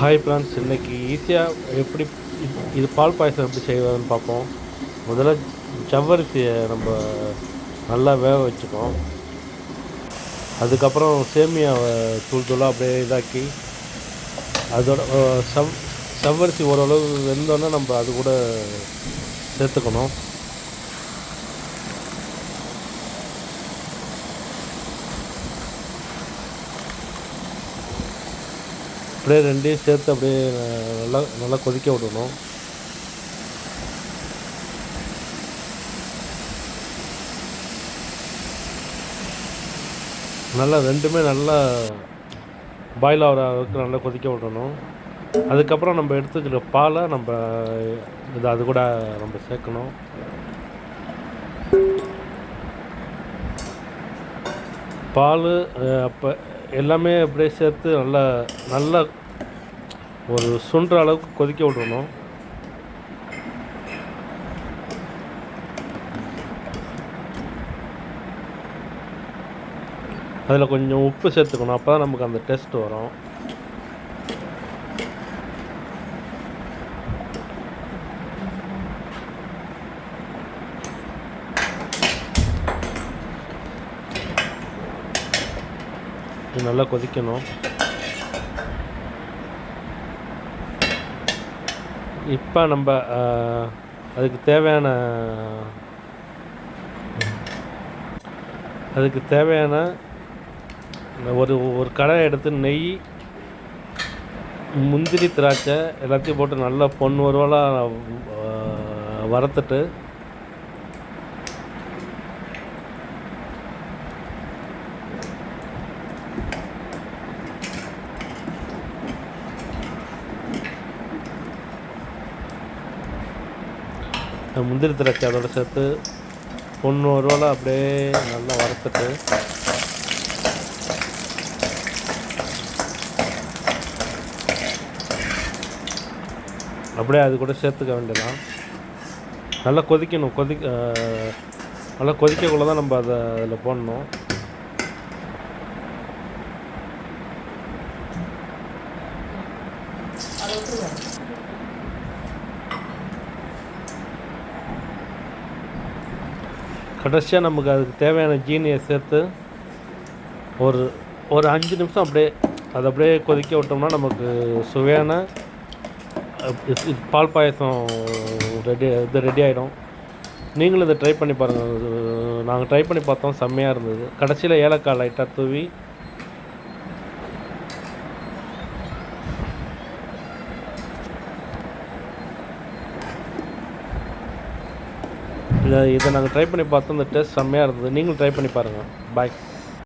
Hi plans இன்றைக்கி ஈஸியாக எப்படி இது- இது பால் பாயசம் எப்படி செய்வதுன்னு பார்ப்போம். முதல்ல ஜவ்வரிசியை நம்ம நல்லா வேக வச்சுக்கோம் அதுக்கப்புறம் சேமியாவை தூள் தூளாக அப்படியே இதாக்கி அதோட செவ் சவ் செவ்வரிசி ஓரளவு வெந்தோன்னே நம்ம அது கூட சேர்த்துக்கணும். அப்படியே ரெண்டையும் சேர்த்து அப்படியே நல்லா நல்லா கொதிக்க விடணும். நல்லா ரெண்டுமே நல்லா பாயில் ஆகிற அளவுக்கு நல்லா கொதிக்க விடணும். அதுக்கப்புறம் நம்ம எடுத்துக்கிற பாலை நம்ம இது அது கூட நம்ம சேர்க்கணும். பால் அப்போ எல்லாமே அப்படியே சேர்த்து நல்லா நல்லா ஒரு சுன்ற அளவுக்கு கொதிக்க விடணும். அதில் கொஞ்சம் உப்பு சேர்த்துக்கணும். அப்போ தான் நமக்கு அந்த டேஸ்ட் வரும். இது நல்லா கொதிக்கணும். இப்போ நம்ம அதுக்கு தேவையான அதுக்கு தேவையான ஒரு ஒரு கடாய் எடுத்து நெய் முந்திரி திராட்சை எல்லாத்தையும் போட்டு நல்லா பொன் ஒருவலாக வறுத்துட்டு முந்திரி திராட்சை அதோட சேர்த்து பொண்ணு ஒருவலாக அப்படியே நல்லா வறுத்துட்டு அப்படியே அது கூட சேர்த்துக்க வேண்டியதான் நல்லா கொதிக்கணும். கொதி நல்லா கொதிக்கக்குள்ள தான் நம்ம அதை அதில் போடணும். கடைசியாக நமக்கு அதுக்கு தேவையான ஜீனியை சேர்த்து ஒரு ஒரு அஞ்சு நிமிஷம் அப்படியே அதை அப்படியே கொதிக்க விட்டோம்னா நமக்கு சுவையான பால் பாயசம் ரெடி இது ரெடி ஆகிடும் நீங்களும் இதை ட்ரை பண்ணி பாருங்கள் நாங்கள் ட்ரை பண்ணி பார்த்தோம். செம்மையாக இருந்தது. கடைசியில் ஏலக்காய் லைட்டாக தூவி இதை நாங்கள் ட்ரை பண்ணி பார்த்தோம். இந்த டேஸ்ட் செம்மையாக இருந்தது. நீங்களும் ட்ரை பண்ணி பாருங்கள் பாய்